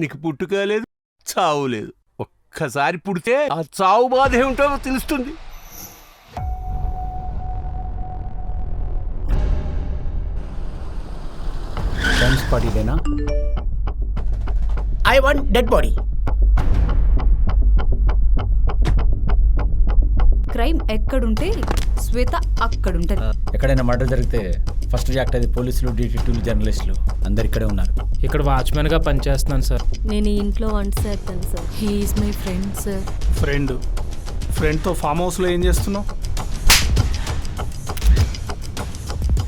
నీకు పుట్టుక లేదు చావు లేదు. ఒక్కసారి పుడితే ఆ చావు బాధ ఏమిటో తెలుస్తుంది. I want dead body crime ఎక్కడుంటే శ్వేత అక్కడుంటది. ఎక్కడైనా మర్డర్ జరిగితే ఫస్ట్ రియాక్ట్ అయ్యేది పోలీసులు డిటెక్టివ్లు జర్నలిస్టులు. అందరు ఇక్కడే ఉన్నారు. ఇక్కడ వాచ్మెన్గా పనిచేస్తున్నాను సార్. నేను ఈ ఇంట్లో వంట చేస్తాను sir. He's my friend sir friend ఫ్రెండ్తో ఫామ్ హౌస్లో ఏం చేస్తున్నావు?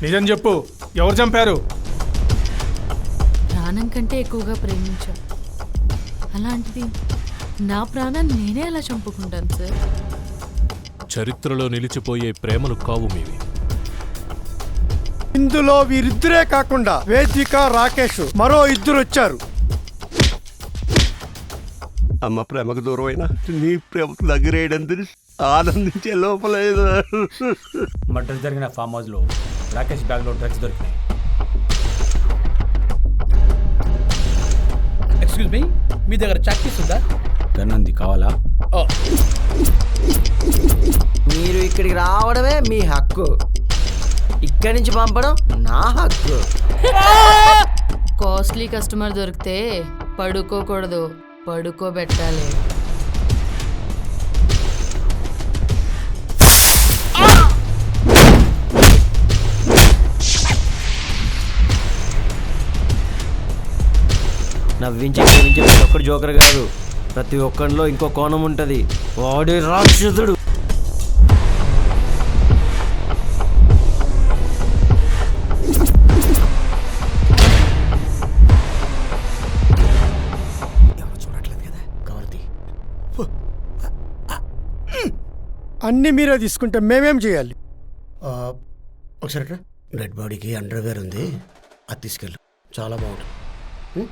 నిజం చెప్పు. ఎవరు చంపారు? ప్రాణం కంటే ఎక్కువగా ప్రేమించా. అలాంటిది నా ప్రాణాన్ని నేనే ఎలా చంపుకుంటాను సార్ చరిత్రలో నిలిచిపోయే ప్రేమలు కావు మీవి. ఇందులో వీరిద్దరే కాకుండా వేదిక రాకేష్ మరో ఇద్దరు వచ్చారు. అమ్మ ప్రేమకు దూరమైన? నీ ప్రేమకు దగ్గరేయడం తెలిసి ఆనందించే లోపల. మర్డర్ జరిగిన ఫామ్ హౌస్లో రాకేష్ బ్యాగ్లో డ్రగ్స్ దొరికినాయి. ఎక్స్క్యూజ్ మీ మీ దగ్గర చాక్పీస్ ఉందా? గన్ ఉంది కావాలా? మీరు ఇక్కడికి రావడమే మీ హక్కు. ఇక్కడి నుంచి పంపడం నా హక్కు. కాస్ట్లీ కస్టమర్ దొరికితే పడుకోకూడదు పడుకోబెట్టాలి. నవ్వించే ప్రతి ఒక్కడు జోకర్ కాదు. ప్రతి ఒక్కరిలో ఇంకో కోణం ఉంటుంది. వాడి రాక్షసుడు. అన్ని మీరే తీసుకుంటే మేమేం చేయాలి? ఒకసారి డెడ్ బాడీకి అండర్వేర్ ఉంది. అది తీసుకెళ్ళు. చాలా బాగుంటుంది.